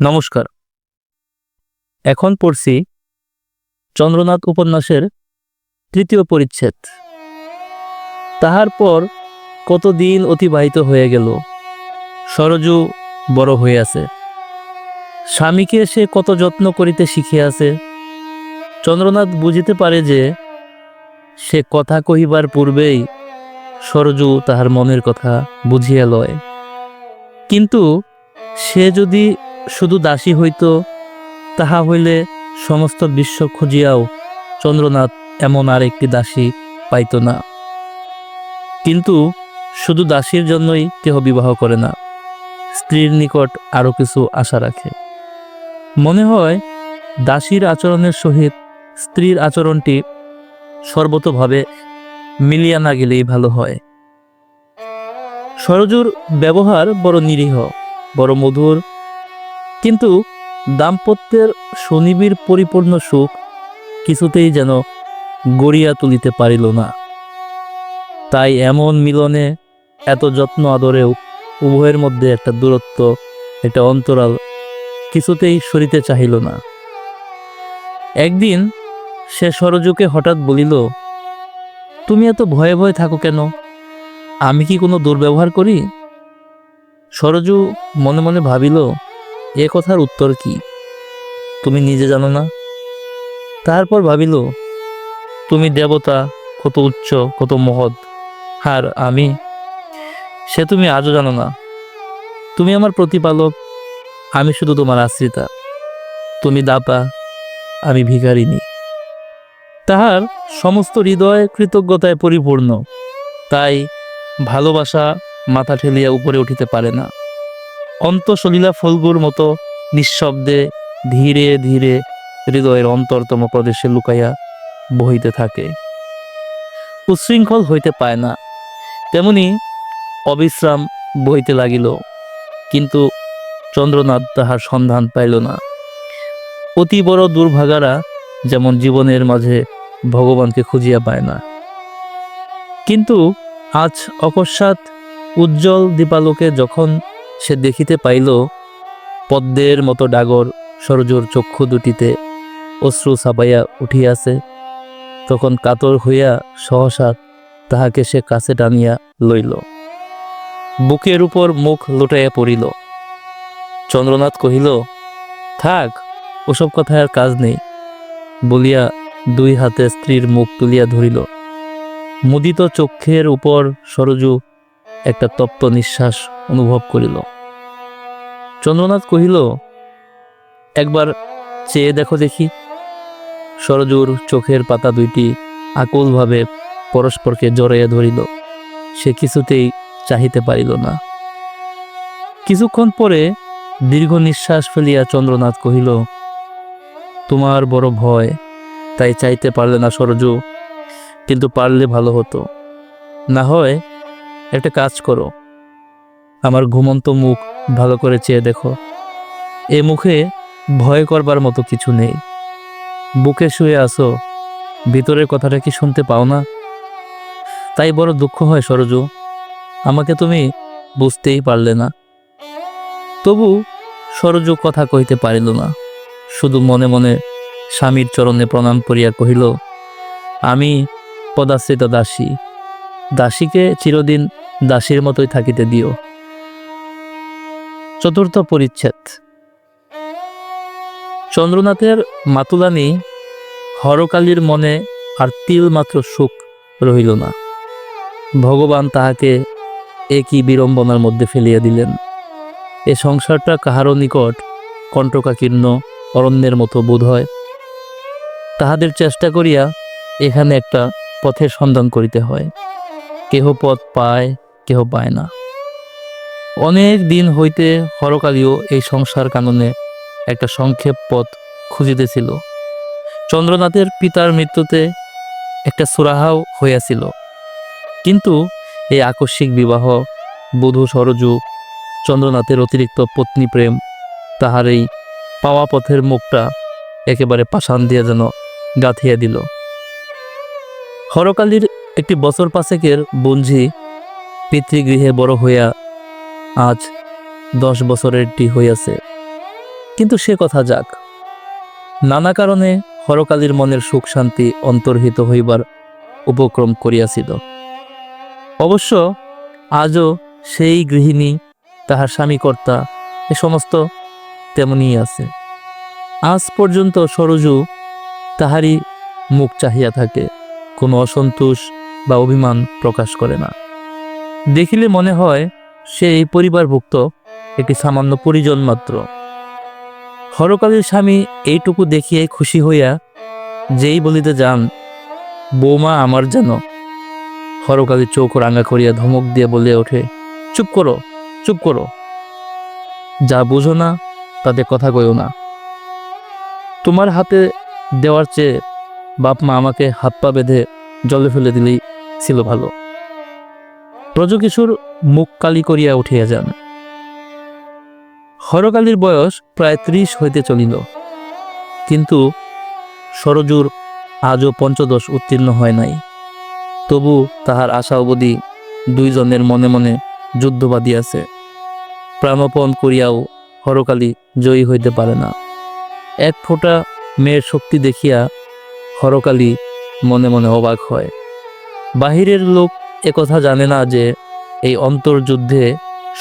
নমস্কার। এখন পড়ছি চন্দ্রনাথ উপন্যাসের তৃতীয় পরিচ্ছেদ। তাহার পর কতদিন অতিবাহিত হয়ে গেল, সরজু বড় হইয়াছে। স্বামীকে সে কত যত্ন করিতে শিখিয়াছে, চন্দ্রনাথ বুঝিতে পারে যে সে কথা কহিবার পূর্বেই সরজু তাহার মনের কথা বুঝিয়া লয়। কিন্তু সে যদি শুধু দাসী হইত, তাহা হইলে সমস্ত বিশ্ব খুঁজিয়াও চন্দ্রনাথ এমন আর একটি দাসী পাইত না। কিন্তু শুধু দাসীর জন্যই কেহ বিবাহ করে না, স্ত্রীর নিকট আরও কিছু আশা রাখে। মনে হয়, দাসীর আচরণের সহিত স্ত্রীর আচরণটি সর্বতভাবে মিলিয়া না গেলেই ভালো হয়। সরজুর ব্যবহার বড় নিরীহ, বড় মধুর কিন্তু দাম্পত্যের শনিবীর পরিপূর্ণ সুখ কিছুতেই যেন গড়িয়া তুলিতে পারিল না। তাই এমন মিলনে এত যত্ন আদরেও উভয়ের মধ্যে একটা দূরত্ব, একটা অন্তরাল কিছুতেই সরিতে চাহিল না। একদিন সে সরজুকে হঠাৎ বলিল, তুমি এত ভয়ে ভয়ে থাকো কেন? আমি কি কোনো দুর্ব্যবহার করি? সরজু মনে মনে ভাবিল এ কথার উত্তর কি? তুমি নিজে জানো না? তারপর ভাবিল, তুমি দেবতা, কত উচ্চ, কত মহৎ। আর আমি, সে তুমি আজও জানো না। তুমি আমার প্রতিপালক, আমি শুধু তোমার আশ্রিতা। তুমি দাপা আমি ভিখারিনী তাহার সমস্ত হৃদয় কৃতজ্ঞতায় পরিপূর্ণ। তাই ভালোবাসা মাথা ঠেলিয়া উপরে উঠিতে পারে না। অন্তঃসলীলা ফলগুর মতো নিঃশব্দে ধীরে ধীরে হৃদয়ের অন্তরতম প্রদেশে লুকাইয়া বহিতে থাকে। উচ্ছৃঙ্খল হইতে পায় না। তেমনি অবিশ্রাম বইতে লাগিল, কিন্তু চন্দ্রনাথ তাহার সন্ধান পাইল না। অতি বড় দুর্ভাগারা যেমন জীবনের মাঝে ভগবানকে খুঁজিয়া পায় না। কিন্তু আজ অকস্মাৎ উজ্জ্বল দীপালোকে যখন সে দেখিতে পাইল পদ্মের মতো ডাগর সরজুর চক্ষু দুটিতে অশ্রু ছাপাইয়া উঠিয়াছে। তখন কাতর হইয়া সহসা তাহাকে সে কাছে টানিয়া লইল। বুকের উপর মুখ লোটাইয়া পড়িল। চন্দ্রনাথ কহিল, থাক, ওসব কথায় আর কাজ নেই। বলিয়া দুই হাতে স্ত্রীর মুখ তুলিয়া ধরিল। মুদিত চক্ষের উপর সরজু একটা তপ্ত নিঃশ্বাস অনুভব করিল। চন্দ্রনাথ কহিল, একবার চেয়ে দেখো দেখি। সরজুর চোখের পাতা দুইটি আকুলভাবে পরস্পরকে জড়াইয়া ধরিল। সে কিছুতেই চাহিতে পারিল না। কিছুক্ষণ পরে দীর্ঘ নিঃশ্বাস ফেলিয়া চন্দ্রনাথ কহিল, তোমার বড় ভয়, তাই চাইতে পারলে না সরজু, কিন্তু পারলে ভালো হতো। না হয় একটা কাজ করো। আমার ঘুমন্ত মুখ ভালো করে চেয়ে দেখো। এ মুখে ভয় করবার মতো কিছু নেই। বুকে শুয়ে আসো ভিতরের কথাটা কি শুনতে পাও না? তাই বড় দুঃখ হয় সরজু। আমাকে তুমি বুঝতেই পারলে না। তবু সরজু কথা কহিতে পারিল না। শুধু মনে মনে স্বামীর চরণে প্রণাম করিয়া কহিল, আমি পদাশ্রিত দাসী। দাসীকে চিরদিন দাসীর মতোই থাকিতে দিও। চতুর্থ পরিচ্ছেদ। চন্দ্রনাথের মাতুলানি হরকালীর মনে আর তিল মাত্র সুখ রহিল না। ভগবান তাহাকে একই বিড়ম্বনার মধ্যে ফেলিয়া দিলেন। এ সংসারটা কাহারও নিকট কণ্টকাকীর্ণ অরণ্যের মতো বোধ হয়। তাহাদের চেষ্টা করিয়া এখানে একটা পথের সন্ধান করিতে হয়। কেহ পথ পায় কেহ পায় না। অনেক দিন হইতে হরকালীও এই সংসার কাননে একটা সংক্ষেপ পথ খুঁজিতেছিল। চন্দ্রনাথের পিতার মৃত্যুতে একটা সুরাহাও হইয়াছিল। কিন্তু এই আকস্মিক বিবাহ, বধূ সরজু, চন্দ্রনাথের অতিরিক্ত পত্নী প্রেম, তাহার এই পাওয়া পথের মুখটা একেবারে পাষাণ দিয়ে যেন গাঁথিয়া দিল। হরকালীর একটি বছর পাঁচেকের বঞ্ঝি পিতৃগৃহে বড় হইয়া আজ দশ বছরেরটি হইয়াছে। কিন্তু সে কথা যাক। নানা কারণে হরকালীর মনের সুখ শান্তি অন্তর্হিত হইবার উপক্রম করিয়াছিল। অবশ্য আজও সেই গৃহিণী, তাহার স্বামীকর্তা এ সমস্ত তেমনই আছে। আজ পর্যন্ত সরজু তাহারই মুখ চাহিয়া থাকে, কোনো অসন্তোষ বা অভিমান প্রকাশ করে না। দেখিলে মনে হয় সে এই পরিবারভুক্ত একটি সামান্য পরিজন মাত্র। হরকালীর স্বামী এইটুকু দেখিয়ে খুশি হইয়া যেই বলিতে যান, বৌমা আমার যেন। হরকালী চোখ রাঙা করিয়া ধমক দিয়ে বলে ওঠে, চুপ করো চুপ করো। যা বুঝো না, তাতে কথা কইও না। তোমার হাতে দেওয়ার চেয়ে বাপ মা আমাকে হাত পা বেঁধে জলে ফেলে দিলেই ছিল ভালো। ব্রজকিশোর মুখ কালি করিয়া উঠিয়া যান। হরকালীর বয়স প্রায় ত্রিশ হইতে চলিল। কিন্তু সরজুর আজও পঞ্চদশ উত্তীর্ণ হয় নাই। তবু তাহার আশা অবধি দুইজনের মনে মনে যুদ্ধ বাঁধিয়াছে প্রাণপণ করিয়াও হরকালী জয়ী হইতে পারে না। এক ফোঁটা মেয়ের শক্তি দেখিয়া হরকালী মনে মনে অবাক হয়। বাহিরের লোক একথা জানে না যে এই অন্তর্যুদ্ধে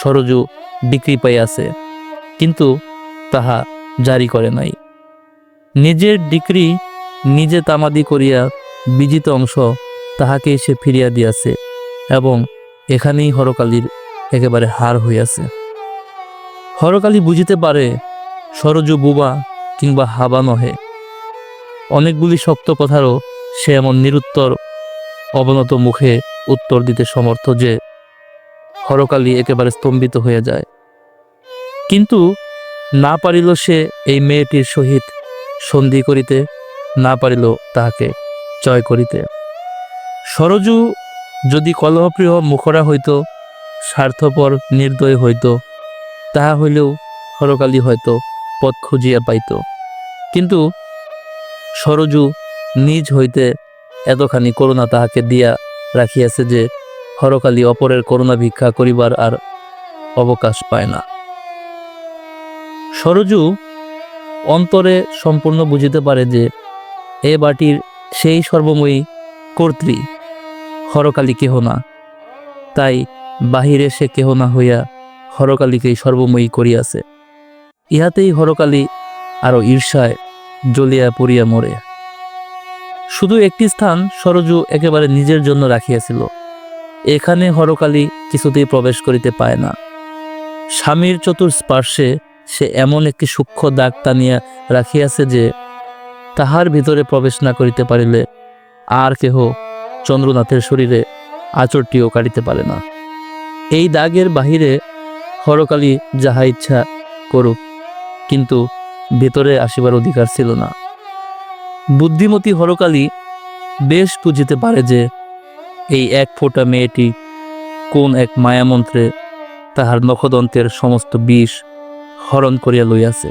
সরজু ডিগ্রি পাইয়াছে, কিন্তু তাহা জারি করে নাই। নিজের ডিক্রি নিজে তামাদি করিয়া বিজিত অংশ তাহাকে সে ফিরিয়া দিয়াছে এবং এখানেই হরকালীর একেবারে হার হইয়াছে। হরকালী বুঝিতে পারে সরজু বুবা কিংবা হাবা নহে। অনেকগুলি শক্ত কথারও সে এমন নিরুত্তর অবনত মুখে উত্তর দিতে সমর্থ যে হরকালী একেবারে স্তম্ভিত হয়ে যায়। কিন্তু না পারিল সে এই মেয়েটির সহিত সন্ধি করিতে, না পারিল তাহাকে জয় করিতে। সরজু যদি কলহপ্রিয় মুখরা হইত, স্বার্থপর, নির্দয় হইত, তাহা হইলেও হরকালী হয়তো পথ খুঁজিয়া পাইত। কিন্তু সরজু নিজ হইতে এতখানি করুণা তাহাকে দিয়া রাখিয়াছে যে হরকালী অপরের করুণা ভিক্ষা করিবার আর অবকাশ পায় না। সরজু অন্তরে সম্পূর্ণ বুঝিতে পারে যে এ বাটির সেই সর্বময়ী কর্ত্রী হরকালী কেহ না। তাই বাহিরে সে কেহ না হইয়া হরকালীকেই সর্বময়ী করিয়াছে। ইহাতেই হরকালী আরও ঈর্ষায় জ্বলিয়া পড়িয়া মরে। শুধু একটি স্থান সরজু একেবারে নিজের জন্য রাখিয়াছিল। এখানে হরকালী কিছুতেই প্রবেশ করিতে পায় না। স্বামীর চতুর্স্পার্শে সে এমন একটি সূক্ষ্ম দাগ টানিয়া রাখিয়াছে যে, তাহার ভিতরে প্রবেশ না করিতে পারিলে আর কেহ চন্দ্রনাথের শরীরে আচরটিও কাটিতে পারে না। এই দাগের বাহিরে হরকালী যাহা ইচ্ছা করুক, কিন্তু ভেতরে আসিবার অধিকার ছিল না। বুদ্ধিমতী হরকালী বেশ বুঝিতে পারে যে এই এক ফোঁটা মেয়েটি কোন এক মায়ামন্ত্রে তাহার নখদন্তের সমস্ত বিষ হরণ করিয়া লইয়াছে।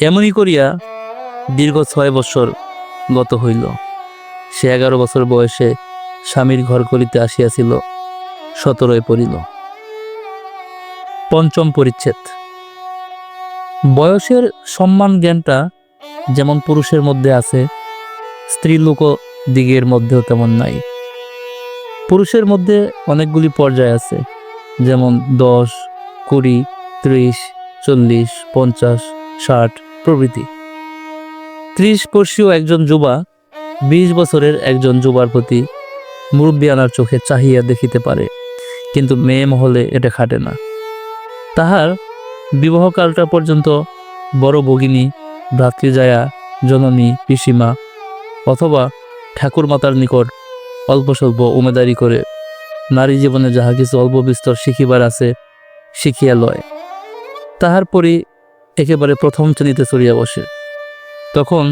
এমনই করিয়া দীর্ঘ ছয় বছর গত হইল। সে এগারো বছর বয়সে স্বামীর ঘর করিতে আসিয়াছিল, সতেরোয় পড়িল। পঞ্চম পরিচ্ছেদ। বয়সের সম্মান জ্ঞানটা যেমন পুরুষের মধ্যে আছে স্ত্রীলোক দিগের মধ্যেও তেমন নাই। পুরুষের মধ্যে অনেকগুলি পর্যায় আছে, যেমন দশ, কুড়ি, ত্রিশ, চল্লিশ, পঞ্চাশ, ষাট প্রভৃতি। ত্রিশ বর্ষীয় একজন যুবা বিশ বছরের একজন যুবার প্রতি মুরব্বিয়ানার চোখে চাহিয়া দেখিতে পারে, কিন্তু মেয়ে মহলে এটা খাটে না। তাহার বিবাহকালটা পর্যন্ত বড় ভগিনী ভ্রাতৃজায়া, জননী, পিসিমা অথবা ঠাকুরমাতার নিকট অল্প স্বল্প উমেদারি করে নারী জীবনে যাহা কিছু অল্প বিস্তর শিখিবার আছে, শিখিয়া লয়। তাহার পরই একেবারে প্রথম শ্রেণীতে চড়িয়া বসে। তখন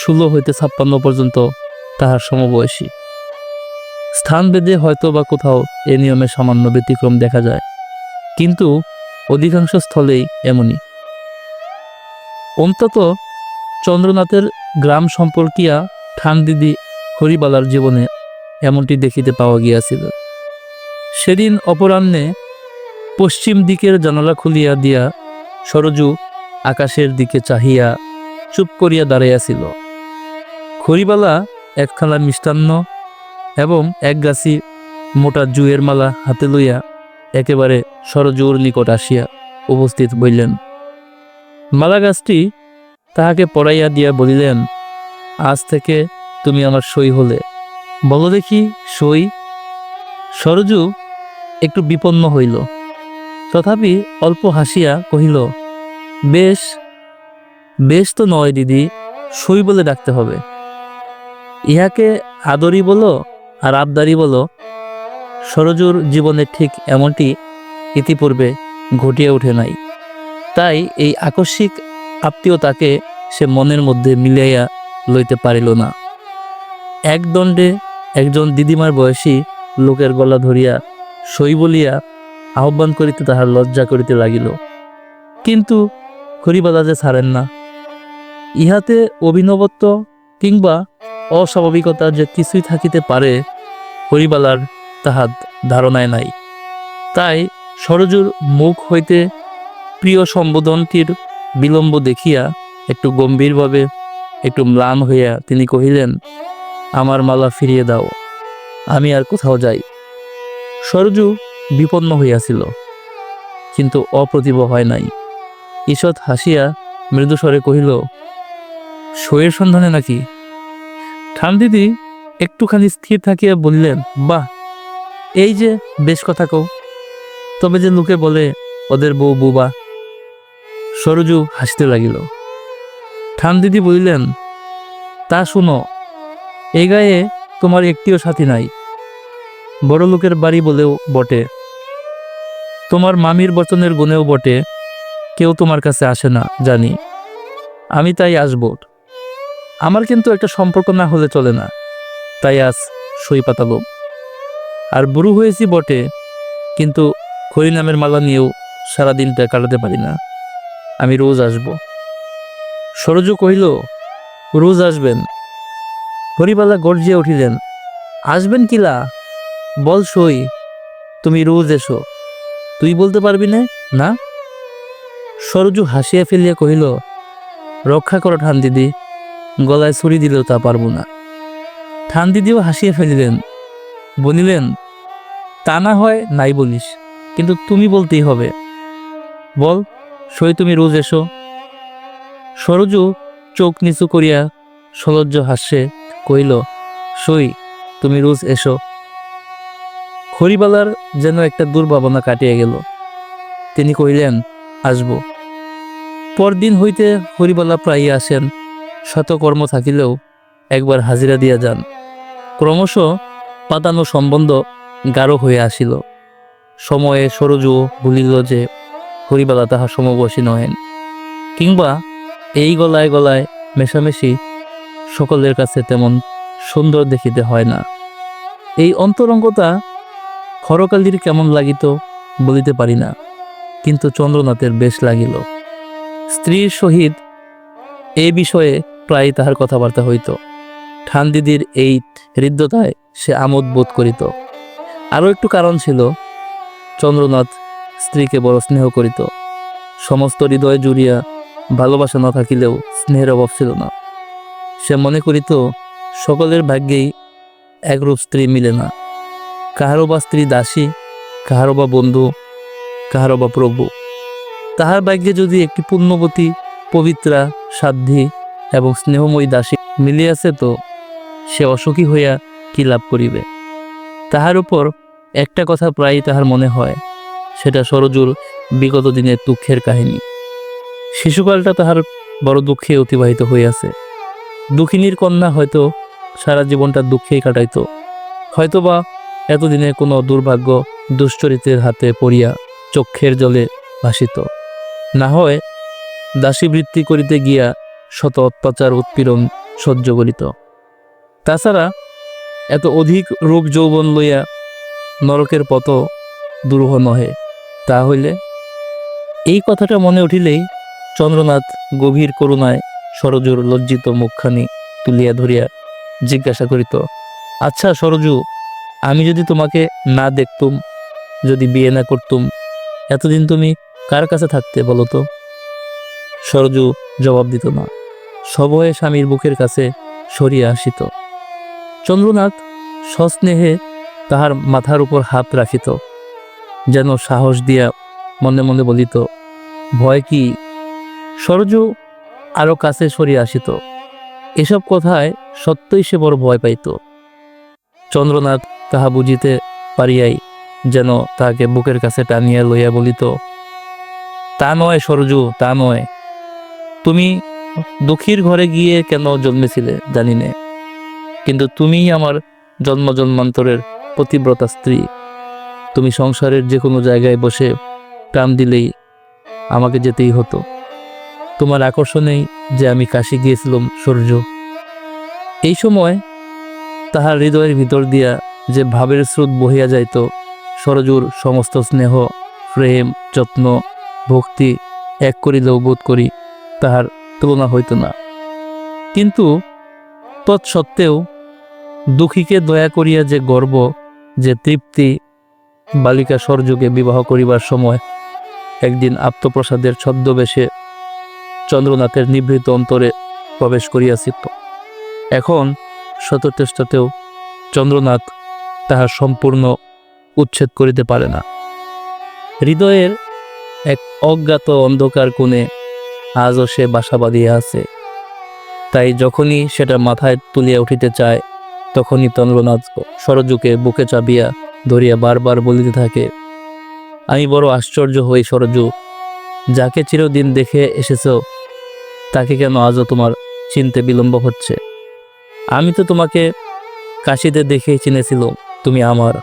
ষোলো হইতে ছাপ্পান্ন পর্যন্ত তাহার সমবয়সী। স্থানভেদে হয়তো বা কোথাও এ নিয়মে সামান্য ব্যতিক্রম দেখা যায়, কিন্তু অধিকাংশ স্থলেই এমনই। অন্তত চন্দ্রনাথের গ্রাম সম্পর্কিয়া ঠান দিদি হরিবালার জীবনে এমনটি দেখিতে পাওয়া গিয়াছিল। সেদিন অপরাহ্নে পশ্চিম দিকের জানালা খুলিয়া দিয়া সরজু আকাশের দিকে চাহিয়া চুপ করিয়া দাঁড়াইয়াছিল। খড়িবালা একখানা মিষ্টান্ন এবং এক গাছি মোটা জুয়ের মালা হাতে লইয়া একেবারে সরজুর নিকট আসিয়া উপস্থিত বললেন মালা গাছটি তাহাকে পড়াইয়া দিয়া বলিলেন, আজ থেকে তুমি আমার সই হলে। বলো দেখি, সই? সরজু একটু বিপন্ন হইল। তথাপি অল্প হাসিয়া কহিল, বেশ বেশ তো নয় দিদি, সই বলে ডাকতে হবে। ইহাকে আদরি বলো আর আবদারি বলো। সরজুর জীবনে ঠিক এমনটি ইতিপূর্বে ঘটিয়া ওঠে নাই। তাই এই আকস্মিক আত্মীয়তাকে সে মনের মধ্যে মিলাইয়া লইতে পারিল না। এক দণ্ডে একজন দিদিমার বয়সী লোকের গলা ধরিয়া সই বলিয়া আহ্বান করিতে তাহার লজ্জা করিতে লাগিল। কিন্তু হরিবালা যে ছাড়েন না। ইহাতে অভিনবত্ব কিংবা অস্বাভাবিকতা যে কিছুই থাকিতে পারে হরিবালার তাহার ধারণায় নাই। তাই সরজুর মুখ হইতে প্রিয় সম্বোধনটির বিলম্ব দেখিয়া একটু গম্ভীরভাবে, একটু ম্লান হইয়া তিনি কহিলেন, আমার মালা ফিরিয়ে দাও, আমি আর কোথাও যাই। সরজু বিপন্ন হইয়াছিল, কিন্তু অপ্রতিভ হয় নাই। ঈষৎ হাসিয়া মৃদুস্বরে কহিল সইয়ের সন্ধানে নাকি? ঠান্দিদি একটুখানি স্থির থাকিয়া বললেন, বাহ, এই যে বেশ কথা কও। তবে যে লোকে বলে, ওদের বউ বুবা সরজু হাসতে লাগিল। ঠান্দিদি বলিলেন, তা শুনো এই গায়ে তোমার একটিও সাথী নাই। বড় লোকের বাড়ি বলেও বটে। তোমার মামির বচনের গুণেও বটে, কেউ তোমার কাছে আসে না, জানি। আমি তাই আসব। আমার কিন্তু একটা সম্পর্ক না হলে চলে না। তাই আজ সই পাতালো আর বুড়ো হয়েছি বটে, কিন্তু খড়ি নামের মালা নিয়েও সারাদিনটা কাটাতে পারি না। আমি রোজ আসব। সরজু কহিল, রোজ আসবেন। হরিবালা গর্জিয়া উঠিলেন, আসবেন কিলা? বল সই, তুমি রোজ এসো। তুই বলতে পারবি না না? সরজু হাসিয়া ফেলিয়া কহিল, রক্ষা করো ঠান দিদি গলায় ছুরি দিলেও তা পারব না। ঠান দিদিও হাসিয়া ফেলিলেন বলিলেন তা না হয় নাই বলিস, কিন্তু তুমি বলতেই হবে। বল। সই তুমি রোজ এসো। সরজু চোখ নিচু করিয়া সলজ্জ হাস্যে কহিল, সই, তুমি রোজ এসো। খড়িবালার যেন একটা দুর্ভাবনা কাটিয়া গেল। তিনি কহিলেন, আসব। পরদিন হইতে হরিবালা প্রায়ই আসেন। শতকর্ম থাকিলেও একবার হাজিরা দিয়া যান। ক্রমশ পাতানো সম্বন্ধ গাঢ় হয়ে আসিল। সময়ে সরজু ভুলিল যে হরিবালা তাহার সমবয়সী নহেন। কিংবা এই গলায় গলায় মেশামেশি সকলের কাছে তেমন সুন্দর দেখিতে হয় না। এই অন্তরঙ্গতা খরকালির কেমন লাগিত বলিতে পারি না, কিন্তু চন্দ্রনাথের বেশ লাগিল। স্ত্রীর সহিত এ বিষয়ে প্রায় তাহার কথাবার্তা হইত। ঠান্দিদির এই হৃদ্যতায় সে আমোদ বোধ করিত। আরও একটু কারণ ছিল, চন্দ্রনাথ স্ত্রীকে বড় স্নেহ করিত। সমস্ত হৃদয় জুড়িয়া ভালোবাসা না থাকিলেও স্নেহের অভাব ছিল না। সে মনে করিত, সকলের ভাগ্যেই একরূপ স্ত্রী মিলে না। কাহারও বা স্ত্রী দাসী কাহারও বা বন্ধু কাহারও বা প্রভু। তাহার ভাগ্যে যদি একটি পুণ্যবতী পবিত্রা সাধ্যী এবং স্নেহময়ী দাসী মিলিয়াছে তো সে অসুখী হইয়া কি লাভ করিবে? তাহার উপর একটা কথা প্রায়ই তাহার মনে হয়। সেটা সরজুর বিগত দিনের দুঃখের কাহিনী। শিশুকালটা তাহার বড় দুঃখে অতিবাহিত হইয়াছে। দুঃখিনীর কন্যা হয়তো সারা জীবনটা দুঃখেই কাটাইতো। হয়তোবা এতদিনে কোনো দুর্ভাগ্য দুশ্চরিত্রের হাতে পড়িয়া চক্ষের জলে ভাসিত। না হয় দাসীবৃত্তি করিতে গিয়া শত অত্যাচার উৎপীড়ন সহ্য করিত। তাছাড়া এত অধিক রূপ যৌবন লইয়া নরকের পথ দুরূহ নহে। তা হইলে এই কথাটা মনে উঠিলেই চন্দ্রনাথ গভীর করুণায় সরজুর লজ্জিত মুখখানি তুলিয়া ধরিয়া জিজ্ঞাসা করিত আচ্ছা সরজু, আমি যদি তোমাকে না দেখতুম, যদি বিয়ে না করতুম, এতদিন তুমি কার কাছে থাকতে বলো তো? সরজু জবাব দিত না। সবয়ে স্বামীর বুকের কাছে সরিয়ে আসিত। চন্দ্রনাথ সস্নেহে তাহার মাথার উপর হাত রাখিত। যেন সাহস দিয়া মনে মনে বলিত, ভয় কি? সরজু আরও কাছে সরিয়ে আসিত। এসব কথায় সত্যই সে বড় ভয় পাইত। চন্দ্রনাথ তাহা বুঝিতে পারিয়াই যেন তাহাকে বুকের কাছে টানিয়া লইয়া বলিত, তা নয় সরজু, তা নয়। তুমি দুঃখীর ঘরে গিয়ে কেন জন্মেছিলে জানি নে। কিন্তু তুমিই আমার জন্ম জন্মান্তরের পতিব্রতা স্ত্রী। তুমি সংসারের যে কোনো জায়গায় বসে টান দিলেই আমাকে যেতেই হতো। তোমার আকর্ষণেই যে আমি কাশি গিয়েছিলাম, সূর্য। এই সময় তাহার হৃদয়ের ভিতর দিয়া যে ভাবের স্রোত বহিয়া যাইত, সরজুর সমস্ত স্নেহ, প্রেম, যত্ন, ভক্তি এক করিলেও বোধ করি তাহার তুলনা হইত না। কিন্তু তৎসত্ত্বেও দুঃখীকে দয়া করিয়া যে গর্ব, যে তৃপ্তি বালিকা সরযুগে বিবাহ করিবার সময় একদিন আত্মপ্রসাদের ছদ্মবেশে চন্দ্রনাথের নিভৃত অন্তরে প্রবেশ করিয়াছিল। এখন শত চেষ্টাতেও চন্দ্রনাথ তাহার সম্পূর্ণ উচ্ছেদ করিতে পারে না। হৃদয়ের এক অজ্ঞাত অন্ধকার কোণে আজও সে বাসা বাঁধিয়া আছে। তাই যখনই সেটা মাথায় তুলিয়া উঠিতে চায়, তখনই চন্দ্রনাথ সরজুকে বুকে চাবিয়া ধরিয়া বারবার বলিতে থাকে, আমি বড় আশ্চর্য হই সরজু যাকে চিরদিন দেখে এসেছ, তাকে কেন আজও তোমার চিনতে বিলম্ব হচ্ছে? আমি তো তোমাকে কাশিতে দেখেই চিনেছিল তুমি আমার।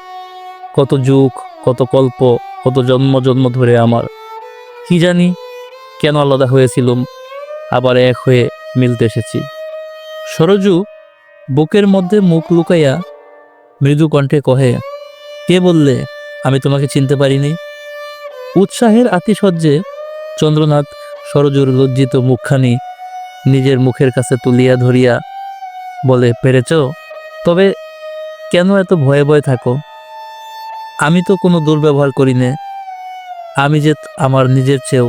কত যুগ, কত কল্প, কত জন্ম জন্ম ধরে আমার। কি জানি কেন আলাদা হয়েছিলুম, আবার এক হয়ে মিলতে এসেছি। সরজু বুকের মধ্যে মুখ লুকাইয়া মৃদু কণ্ঠে কহে কে বললে আমি তোমাকে চিনতে পারিনি? উৎসাহের আতিশয্যে চন্দ্রনাথ সরজুর লজ্জিত মুখখানি নিজের মুখের কাছে তুলিয়া ধরিয়া বলে, পেরেছ? তবে কেন এত ভয়ে ভয়ে থাকো? আমি তো কোনো দুর্ব্যবহার করি নে। আমি যে আমার নিজের চেয়েও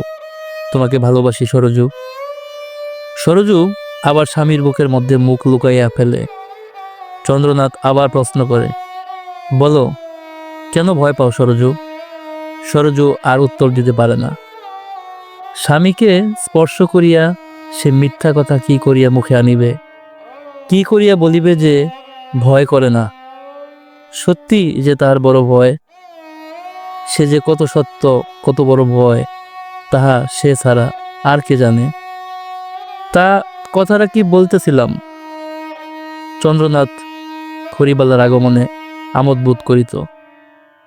তোমাকে ভালোবাসি সরজু। সরজু আবার স্বামীর বুকের মধ্যে মুখ লুকাইয়া ফেলে। চন্দ্রনাথ আবার প্রশ্ন করে, বলো কেন ভয় পাও সরজু? সরজু আর উত্তর দিতে পারে না। স্বামীকে স্পর্শ করিয়া সে মিথ্যা কথা কি করিয়া মুখে আনিবে? কি করিয়া বলিবে যে ভয় করে না? সত্যি যে তার বড় ভয়? সে যে কত সত্য, কত বড় ভয়, তাহা সে ছাড়া আর কে জানে? তা কথাটা কি বলতেছিলাম? চন্দ্রনাথ খরিবালার আগমনে আমোদ বোধ করিত।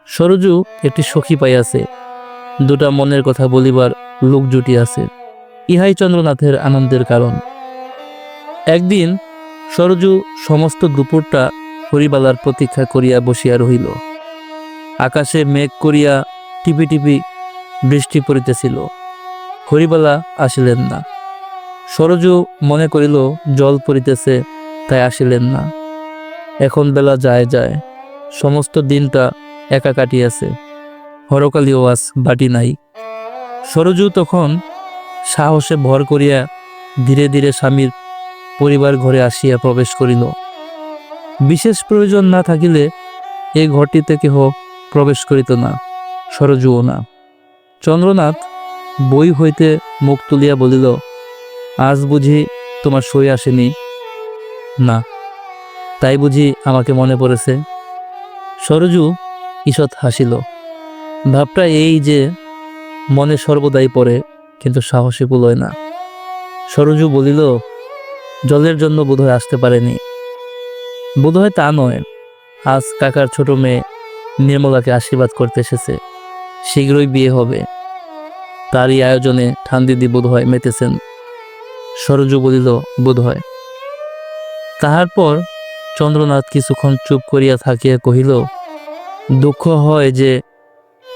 সরজু একটি সখী পাইয়াছে দুটা মনের কথা বলিবার লোক জুটি আছে। ইহাই চন্দ্রনাথের আনন্দের কারণ। একদিন সরজু সমস্ত দুপুরটা হরিবালার প্রতীক্ষা করিয়া বসিয়া রহিল। আকাশে মেঘ করিয়া টিপি টিপি বৃষ্টি পড়িতেছিল। হরিবালা আসিলেন না। সরজু মনে করিল, জল পড়িতেছে, তাই আসিলেন না। এখন বেলা যায় যায়, সমস্ত দিনটা একা কাটিয়াছে হরকালি ওয়াস বাটি নাই। সরজু তখন সাহসে ভর করিয়া ধীরে ধীরে স্বামীর পরিবার ঘরে আসিয়া প্রবেশ করিল। বিশেষ প্রয়োজন না থাকিলে এই ঘরটিতে কেহ প্রবেশ করিত না, সরজুও না। চন্দ্রনাথ বই হইতে মুখ তুলিয়া বলিল, আজ বুঝি তোমার সই আসেনি? না, তাই বুঝি আমাকে মনে পড়েছে। সরজু ঈষৎ হাসিল। ভাবটা এই যে, মনে সর্বদাই পড়ে, কিন্তু সাহসী কুলোয় না। সরজু বলিল, জলের জন্য বোধহয় আসতে পারেনি। বোধহয় তা নয়। আজ কাকার ছোট মেয়ে নির্মলাকে আশীর্বাদ করতে এসেছে। শীঘ্রই বিয়ে হবে। তারই আয়োজনে ঠান্দিদি বোধহয় মেতেছেন। সরজু বলিল, বোধহয়। তাহার পর চন্দ্রনাথ কিছুক্ষণ চুপ করিয়া থাকিয়া কহিল দুঃখ হয় যে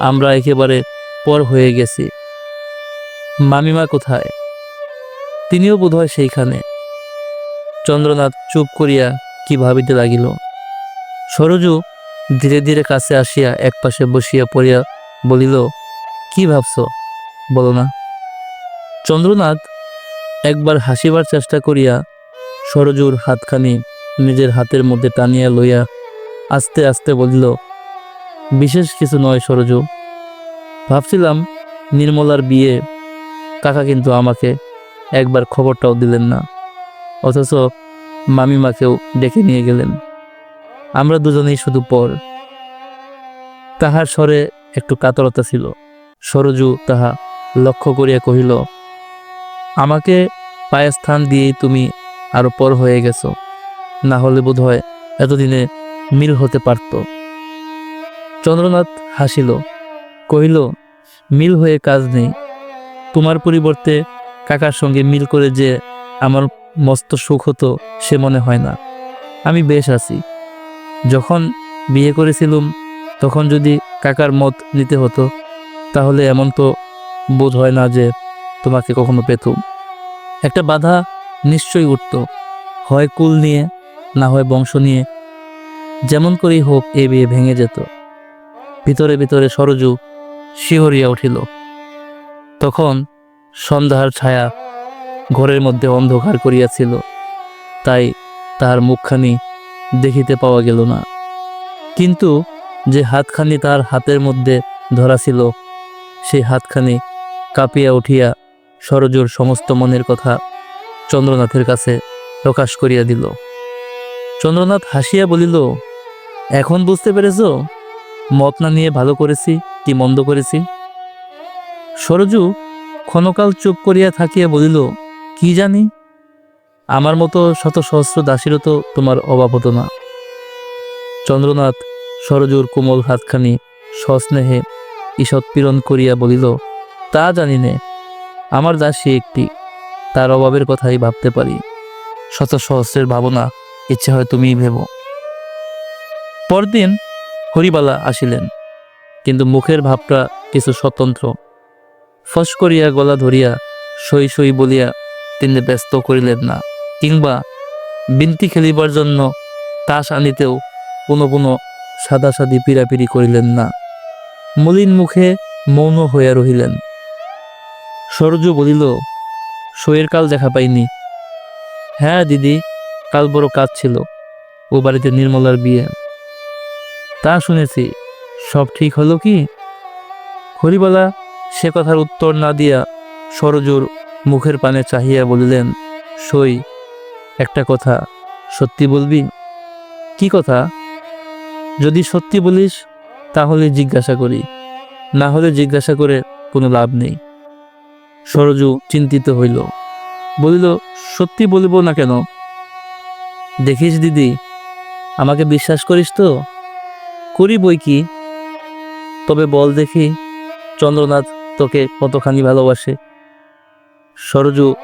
আমরা একেবারে পর হয়ে গেছি। মামিমা কোথায়? তিনিও বোধহয় সেইখানে। চন্দ্রনাথ চুপ করিয়া কি ভাবিতে লাগিল। সরজু ধীরে ধীরে কাছে আসিয়া একপাশে বসিয়া পড়িয়া বলিল, কি ভাবছ? বলো না। চন্দ্রনাথ একবার হাসিবার চেষ্টা করিয়া সরজুর হাতখানি নিজের হাতের মধ্যে টানিয়া লইয়া আস্তে আস্তে বলিল বিশেষ কিছু নয়, সরজু। ভাবছিলাম নির্মলার বিয়ে। কাকা কিন্তু আমাকে একবার খবরটাও দিলেন না। অথচ মামিমাকেও ডেকে নিয়ে গেলেন। আমরা দুজনেই শুধু পর। তাহার স্বরে একটু কাতরতা ছিল। সরজু তাহা লক্ষ্য করিয়া কহিল, আমাকে পায়ে স্থান দিয়েই তুমি আরও পর হয়ে গেছো। না হলে বোধ হয় এতদিনে মিল হতে পারত। চন্দ্রনাথ হাসিল, কহিল, মিল হয়ে কাজ নেই। তোমার পরিবর্তে কাকার সঙ্গে মিল করে যে আমার মস্ত সুখ হতো সে মনে হয় না। আমি বেশ আছি। যখন বিয়ে করেছিলুম, তখন যদি কাকার মত নিতে হতো, তাহলে এমন তো বোধ হয় না যে তোমাকে কখনো পেতুম। একটা বাধা নিশ্চয়ই উঠত। হয় কুল নিয়ে, না হয় বংশ নিয়ে। যেমন করেই হোক এ বিয়ে ভেঙে যেত। ভিতরে ভিতরে সরজু শিহরিয়া উঠিল। তখন সন্ধ্যার ছায়া ঘরের মধ্যে অন্ধকার করিয়াছিল, তাই তাহার মুখখানি দেখিতে পাওয়া গেল না। কিন্তু যে হাতখানি তার হাতের মধ্যে ধরা ছিল, সেই হাতখানি কাঁপিয়া উঠিয়া সরজুর সমস্ত মনের কথা চন্দ্রনাথের কাছে প্রকাশ করিয়া দিল। চন্দ্রনাথ হাসিয়া বলিল, এখন বুঝতে পেরেছ? মত না নিয়ে ভালো করেছি কি মন্দ করেছি? সরজু ক্ষণকাল চুপ করিয়া থাকিয়া বলিল, কি জানি? আমার মতো শত সহস্র দাসীরও তো তোমার অভাব হতো না। চন্দ্রনাথ সরজুর কোমল হাতখানি সস্নেহে ঈষৎ পীড়ন করিয়া বলিল, তা জানি নে, আমার দাসী একটি, তার অভাবের কথাই ভাবতে পারি। শত সহস্রের ভাবনা ইচ্ছে হয় তুমিই ভেবো। পরদিন হরিবালা আসিলেন, কিন্তু মুখের ভাবটা কিছু স্বতন্ত্র। ফস করিয়া গলা ধরিয়া সই সই বলিয়া তিনি ব্যস্ত করিলেন না, কিংবা বিনতি খেলিবার জন্য তাস আনিতেও কোনো কোনো সাদাসাদি পিড়াপিড়ি করিলেন না। মলিন মুখে মৌন হইয়া রহিলেন। সরজু বলিল, সইয়ের কাল দেখা পাইনি। হ্যাঁ দিদি, কাল বড় কাজ ছিল, ও বাড়িতে নির্মলার বিয়ে। তা শুনেছি। সব ঠিক হলো কি? হরিবালা সে কথার উত্তর না দিয়া সরজুর মুখের পানে চাহিয়া বলিলেন, সই, একটা কথা। সত্যি বলবি? কি কথা? যদি সত্যি বলিস, তাহলে জিজ্ঞাসা করি। না হলে জিজ্ঞাসা করে কোনো লাভ নেই। সরজু চিন্তিত হইল। বলিল, সত্যি বলিব না কেন? দেখিস দিদি, আমাকে বিশ্বাস করিস তো? করি বই কি? তবে বল দেখি, চন্দ্রনাথ তোকে কতখানি ভালোবাসে। সরজু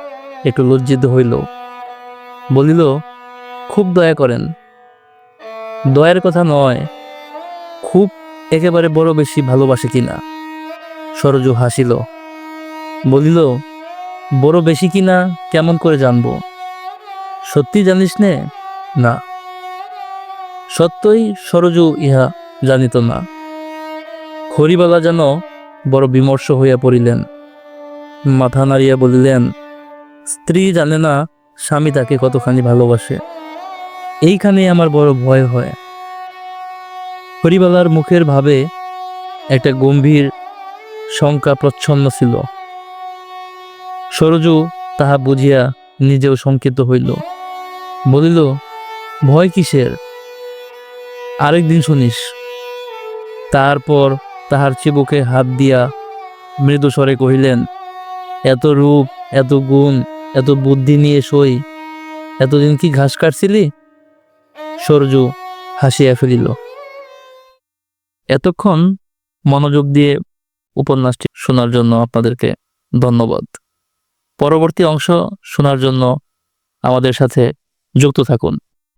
একটু লজ্জিত হইল। বলিল, খুব দয়া করেন। দয়ার কথা নয়, খুব একেবারে বড় বেশি ভালোবাসে কিনা। সরজু হাসিল। বলিল, বড় বেশি কিনা কেমন করে জানব? সত্যি জানিস নে? না। সত্যই সরজু ইহা জানিত না। হরিবালা যেন বড় বিমর্ষ হইয়া পড়িলেন। মাথা নাড়িয়া বলিলেন, স্ত্রী জানে না স্বামী তাকে কতখানি ভালোবাসে। এইখানে আমার বড় ভয় হয়। হরিবালার মুখের ভাবে একটা গম্ভীর শঙ্কা প্রচ্ছন্ন ছিল। সরজু তাহা বুঝিয়া নিজেও শঙ্কিত হইল। বলিল, ভয় কিসের? আরেকদিন শুনিস। তারপর তাহার চিবুকে হাত দিয়া মৃদু স্বরে কহিলেন, এত রূপ, এত গুণ, এত বুদ্ধি নিয়ে সই, এতদিন কি ঘাস কাটছিলি? সরজু হাসিয়া ফেলিল। এতক্ষণ মনোযোগ দিয়ে উপন্যাসটি শোনার জন্য আপনাদেরকে ধন্যবাদ। পরবর্তী অংশ শোনার জন্য আমাদের সাথে যুক্ত থাকুন।